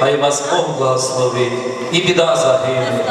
хай вас Бог благословить і біда загине.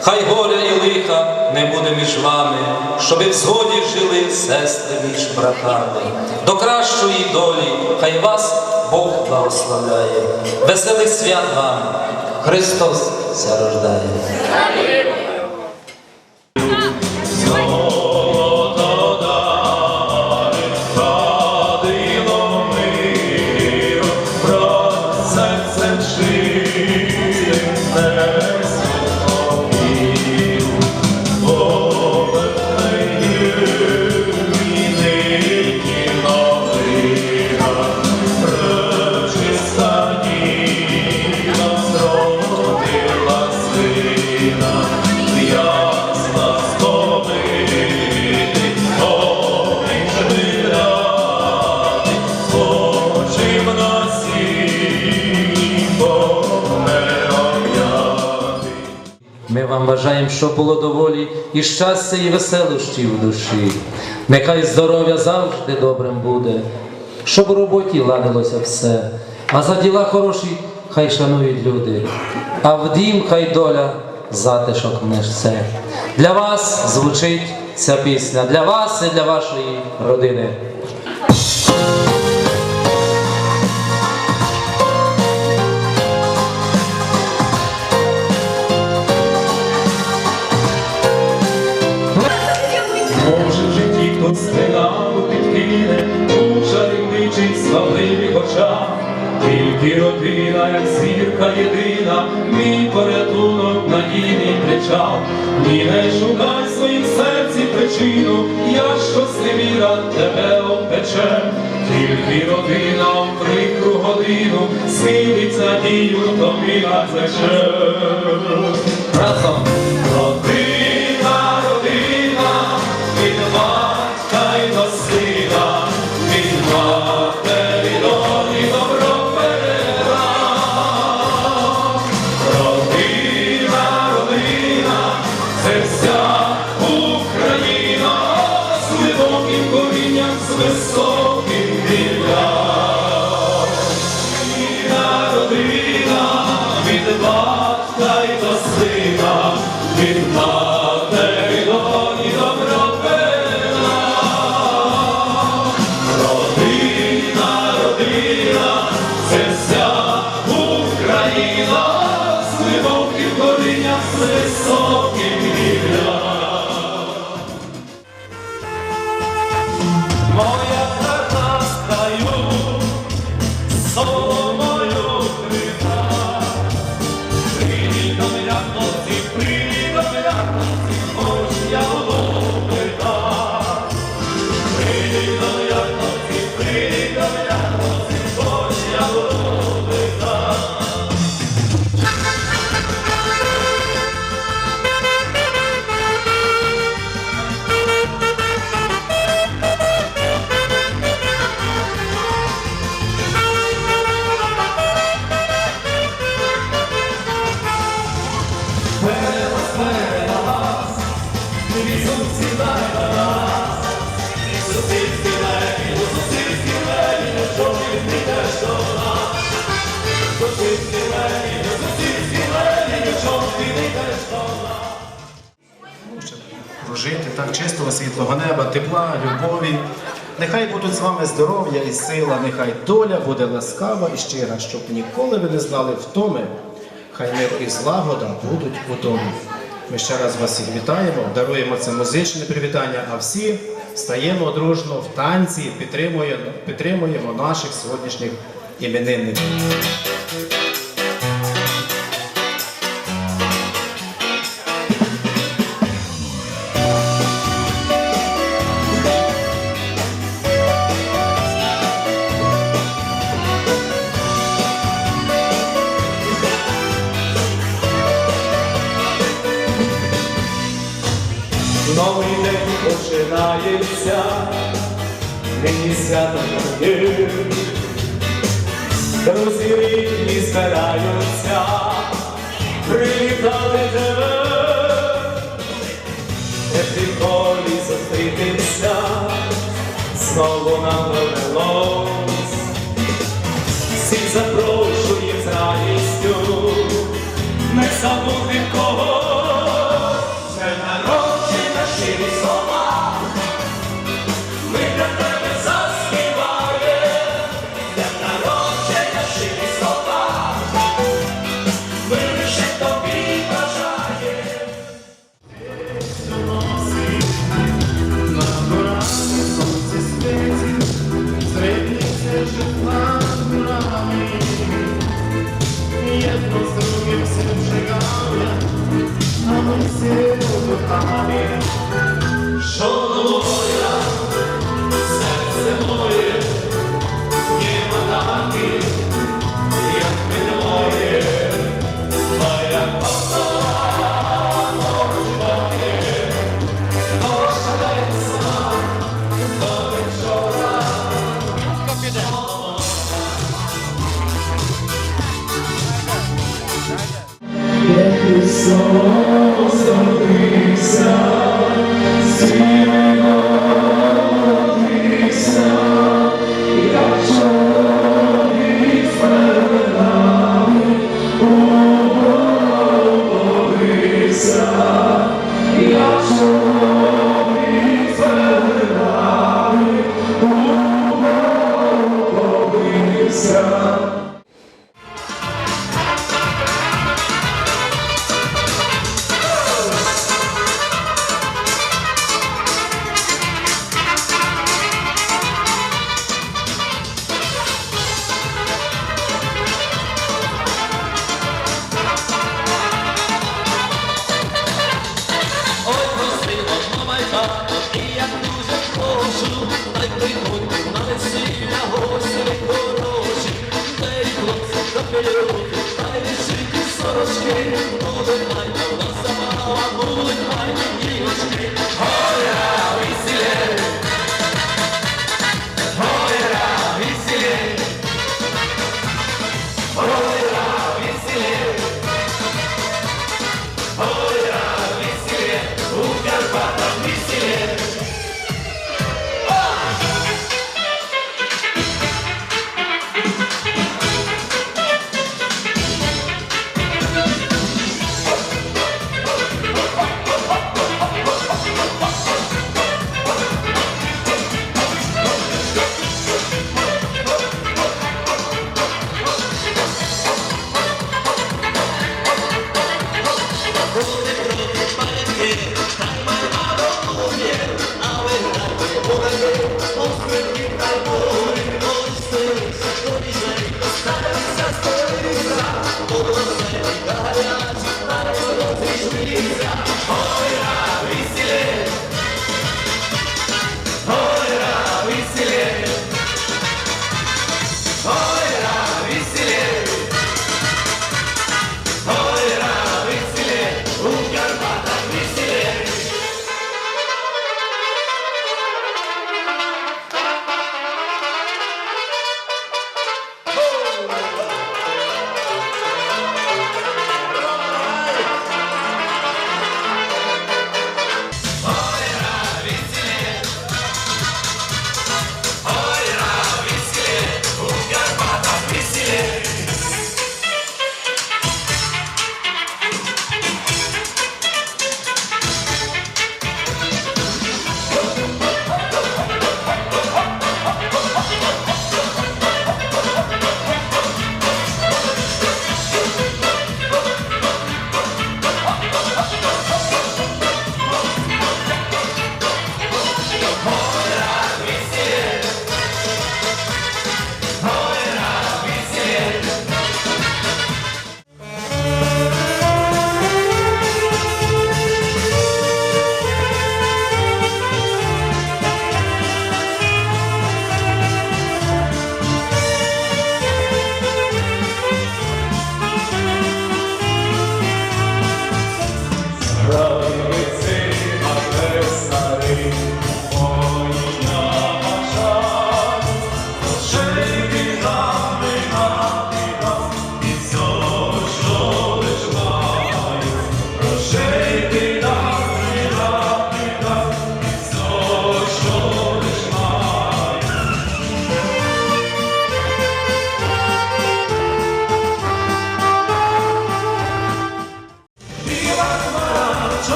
Хай горя і лиха не буде між вами, щоби в згоді жили сестри між братами. До кращої долі, хай вас Бог благословляє. Веселих свят вам! Христос зарождає. Ми вам бажаємо, щоб було доволі і щастя, і веселощі в душі. Нехай здоров'я завжди добрим буде, щоб у роботі ладилося все, а за діла хороші хай шанують люди, а в дім хай доля затишок несе. Для вас звучить ця пісня, для вас і для вашої родини. Тільки родина, як зірка єдина, мій порятунок надійний кричав, ні не шукай в своїм серці причину, я щось не віра тебе обпече, тільки родина в прикру годину, силиться дію тобі на плече. Разом! Прожити так чистого світлого неба, тепла, любові. Нехай будуть з вами здоров'я і сила, нехай доля буде ласкава і щира, щоб ніколи ви не знали втоми, хай мир і злагода будуть у домі. Ми ще раз вас всіх вітаємо, даруємо це музичне привітання, а всі стаємо дружно в танці, підтримуємо, підтримуємо наших сьогоднішніх іменинників. нині свято днів, друзі рідні збираються, привітати тебе, Теплі колі зустрітися, знову нам довелось, всіх запрошує з радістю, не забути кого.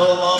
so long.